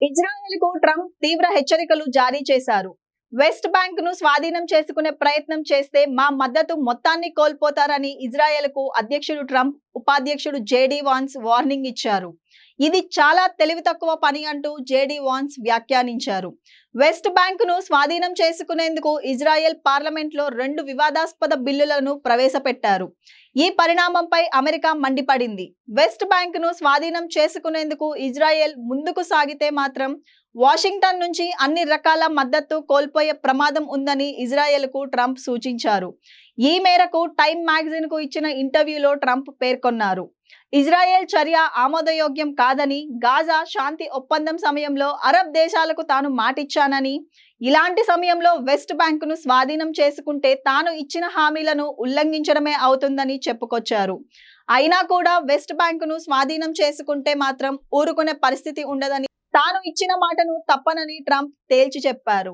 ఇజ్రాయెల్కు Trump తీవ్ర హెచ్చరికలు జారీ చేశారు. వెస్ట్ బ్యాంక్ను స్వాధీనం చేసుకునే ప్రయత్నం చేస్తే మా మద్దతు మొత్తాన్ని కోల్పోతారని ఇజ్రాయెల్కు అధ్యక్షుడు ట్రంప్ ఉపాధ్యక్షుడు జేడీ వాన్స్ వార్నింగ్ ఇచ్చారు. ఇది చాలా తెలివి తక్కువ పని అంటూ జేడీ వాన్స్ వ్యాఖ్యానించారు. వెస్ట్ బ్యాంక్ను స్వాధీనం చేసుకునేందుకు ఇజ్రాయెల్ పార్లమెంట్లో రెండు వివాదాస్పద బిల్లులను ప్రవేశపెట్టారు. ఈ పరిణామంపై అమెరికా మండిపడింది. వెస్ట్ బ్యాంక్ను స్వాధీనం చేసుకునేందుకు ఇజ్రాయెల్ ముందుకు సాగితే మాత్రం వాషింగ్టన్ నుంచి అన్ని రకాల మద్దతు కోల్పోయే ప్రమాదం ఉందని ఇజ్రాయెల్కు ట్రంప్ సూచించారు. ఈ మేరకు టైమ్ మ్యాగజైన్కు ఇచ్చిన ఇంటర్వ్యూలో ట్రంప్ పేర్కొన్నారు. ఇజ్రాయెల్ చర్య ఆమోదయోగ్యం కాదని గాజా శాంతి ఒప్పందం సమయంలో అరబ్ దేశాలకు తాను మాటిచ్చానని ఇలాంటి సమయంలో వెస్ట్ బ్యాంకును స్వాధీనం చేసుకుంటే తాను ఇచ్చిన హామీలను ఉల్లంఘించడమే అవుతుందని చెప్పుకొచ్చారు. అయినా కూడా వెస్ట్ బ్యాంకును స్వాధీనం చేసుకుంటే మాత్రం ఊరుకునే పరిస్థితి ఉండదని తాను ఇచ్చిన మాటను తప్పనని ట్రంప్ తేల్చి చెప్పారు.